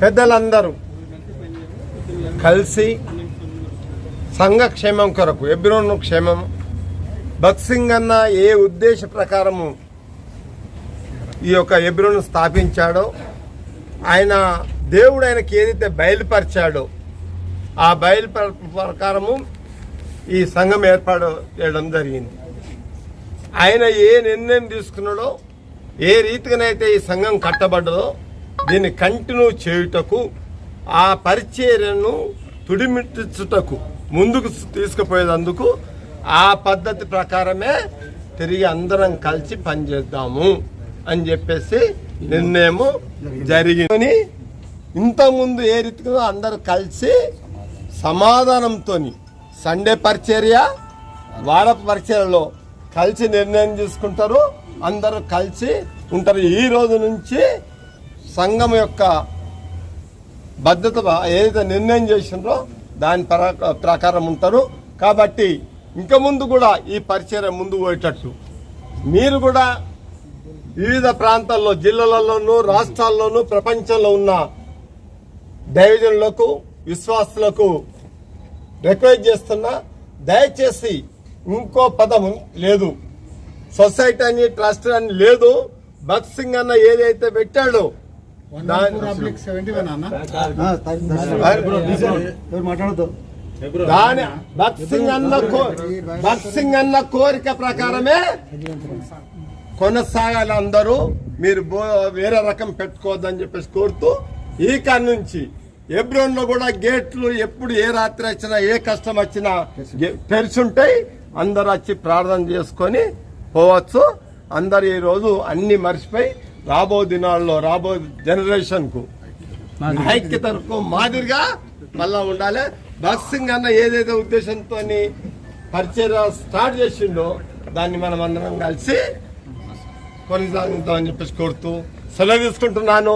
పెద్దలందరూ కలిసి సంఘ క్షేమం కొరకు ఎబ్రోను క్షేమం భక్సింగ్ అన్న ఏ ఉద్దేశ ప్రకారము ఈ యొక్క ఎబ్రోను స్థాపించాడో ఆయన దేవుడు ఆయనకి ఏదైతే బయలుపరిచాడో ఆ బయలుపర ప్రకారము ఈ సంఘం ఏర్పాటు చేయడం జరిగింది. ఆయన ఏ నిర్ణయం తీసుకున్నాడో ఏ రీతిగానైతే ఈ సంఘం కట్టబడ్డదో దీన్ని కంటిన్యూ చేయుటకు ఆ పరిచర్యను తుడిమిట్టుటకు ముందుకు తీసుకుపోయేందుకు ఆ పద్ధతి ప్రకారమే తిరిగి అందరం కలిసి పనిచేద్దాము అని చెప్పేసి నిర్ణయము జరిగిందని ఇంతకుముందు ఏ రీతిగా అందరు కలిసి సమాధానంతో సండే పరిచర్య వార పరిచర్యలో కలిసి నిర్ణయం తీసుకుంటారు అందరూ కలిసి ఉంటారు. ఈ రోజు నుంచి సంఘం యొక్క భద్రత ఏదైతే నిర్ణయం చేసిండ్రో దాని ప్రకారం ఉంటారు. కాబట్టి ఇంకా ముందు కూడా ఈ పరిచయం ముందు పోయేటట్టు. మీరు కూడా వివిధ ప్రాంతాల్లో జిల్లాలలోనూ రాష్ట్రాల్లోనూ ప్రపంచంలో ఉన్న దైవజనులకు విశ్వాసులకు రిక్వెస్ట్ చేస్తున్నా దయచేసి ఇంకో పదం లేదు. సొసైటీ అని ట్రస్ట్ అని లేదు. భగత్ సింగ్ అన్న ఏదైతే పెట్టాడో దాని మాట్లాడదు దాని భగత్ సింగ్ అన్న భగత్ సింగ్ అన్న కోరిక ప్రకారమే కొనసాగాలి అందరూ మీరు బో- వేరే రకం పెట్టుకోవద్దని చెప్పేసి కోరుతూ ఈ కాడి నుంచి ఎబ్రోన్లో కూడా గేట్లు ఎప్పుడు ఏ రాత్రి వచ్చినా ఏ కష్టం వచ్చినా తెరిచుంటాయి అందరు వచ్చి ప్రార్థన చేసుకొని పోవచ్చు. అందరు ఈ రోజు అన్ని మర్చిపోయి రాబో దినాల్లో రాబో జనరేషన్కు ఐక్యతకు మాదిరిగా మళ్ళా ఉండాలి. భగత్ అన్న ఏదైతే ఉద్దేశంతో పరిచయం స్టార్ట్ చేసిండో దాన్ని మనం అందరం కలిసి కొనసాగుతామని చెప్పేసి కోరుతూ సెలవు తీసుకుంటున్నాను.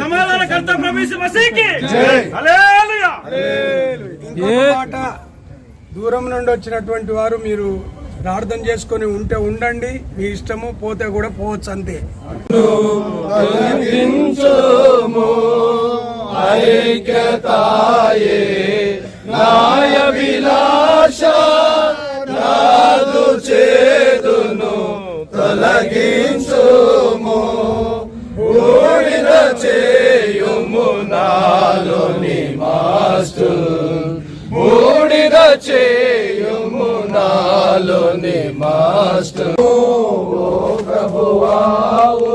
సమాధానకర్త మాట దూరం నుండి వచ్చినటువంటి వారు మీరు ప్రార్థన చేసుకొని ఉంటే ఉండండి మీ ఇష్టము పోతే కూడా పోవచ్చు అంతే తొలగించుము. ఊడిన చేయుము నాలోని మాస్టు ఊడిన చేయుము నాలోని మాస్టు ప్రభువావు.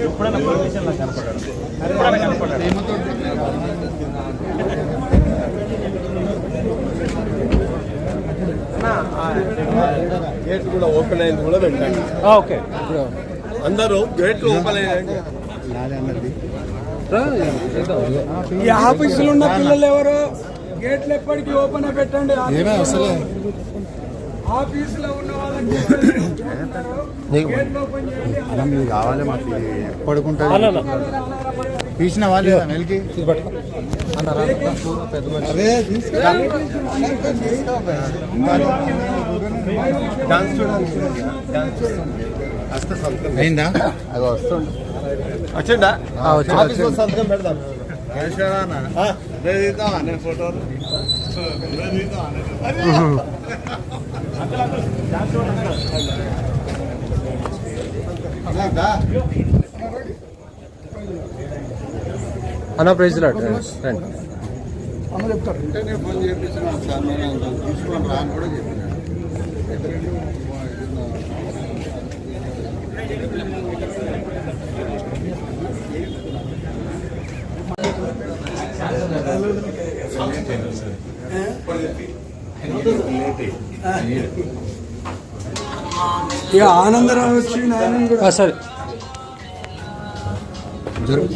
ఎప్పుడైనా పొలిటీషియన్ లా కనపడాడు ఎప్పుడైనా కనపడాడు గేట్ కూడా ఓపెన్ అయింది కూడా పెట్టండి ఓకే అందరూ గేట్లు ఓపెన్ అయ్యాయండి ఈ ఆఫీసులో ఉన్న పిల్లలు ఎవరు? గేట్లు ఎప్పటికీ ఓపెన్ పెట్టండి. ఆఫీసులో ఉన్న వాళ్ళకి కావాలి మాకు పడుకుంటుంది తీసిన వాళ్ళు మెలికి? అయిందా? అది. సంతకం పెడదాం. ఆ, ఫోటోలు అన్న ప్రైజ్ లాట్ రండి ఫోన్ చేయించిన సార్ నేను తీసుకొని రాని కూడా చెప్పిన ఇక ఆనందరావు వచ్చి నాయనని కూడా సరే జరుగు